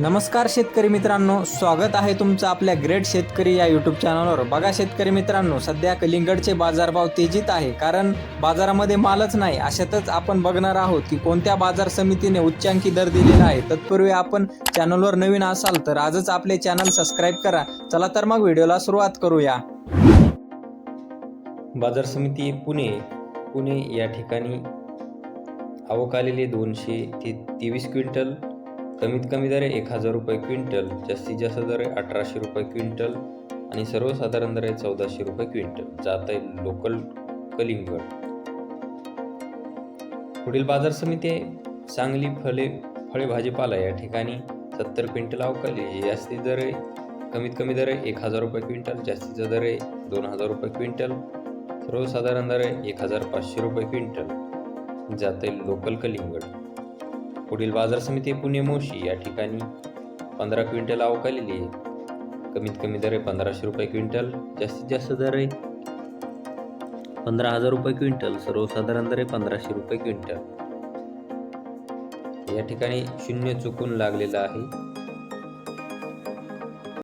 नमस्कार शेतकरी मित्रांनो स्वागत आहे तुमचं आपल्या ग्रेट शेतकरी या यूट्यूब चॅनलवर बघा शेतकरी मित्रांनो सध्या कलिंगडचे बाजारभाव तेजीत आहे कारण बाजारामध्ये मालच नाही. अशातच आपण बघणार आहोत की कोणत्या बाजार समितीने उच्चांकी दर दिलेला आहे. तत्पूर्वी आपण चॅनलवर नवीन असाल तर आजच आपले चॅनल सबस्क्राईब करा. चला तर मग व्हिडिओला सुरुवात करूया. बाजार समिती पुणे पुणे या ठिकाणी आवक आलेले दोनशे ते तेवीस क्विंटल. कमीत कमी दर आहे एक हजार रुपये क्विंटल जास्तीत जास्त दर आहे अठराशे रुपये क्विंटल आणि सर्वसाधारण दर आहे चौदाशे रुपये क्विंटल. जात आहे लोकल कलिंगड. पुढील बाजार समिती आहे. सांगली फळे फळे भाजीपाला या ठिकाणी सत्तर क्विंटल अवकाली. जास्तीत दर आहे कमीत कमी दर आहे एक हजार रुपये क्विंटल जास्तीचा दर आहे दोन हजार रुपये क्विंटल सर्वसाधारण दर आहे एक हजार पाचशे रुपये क्विंटल. जात आहे लोकल कलिंगड. पुढील बाजार समिती पुणे मोशी या ठिकाणी पंधरा क्विंटल आवक आलेली आहे. कमीत कमी दर आहे पंधराशे रुपये क्विंटल जास्तीत जास्त दर आहे पंधरा हजार रुपये क्विंटल सर्वसाधारण दर आहे पंधराशे रुपये क्विंटल. या ठिकाणी शून्य चुकून लागलेलं आहे.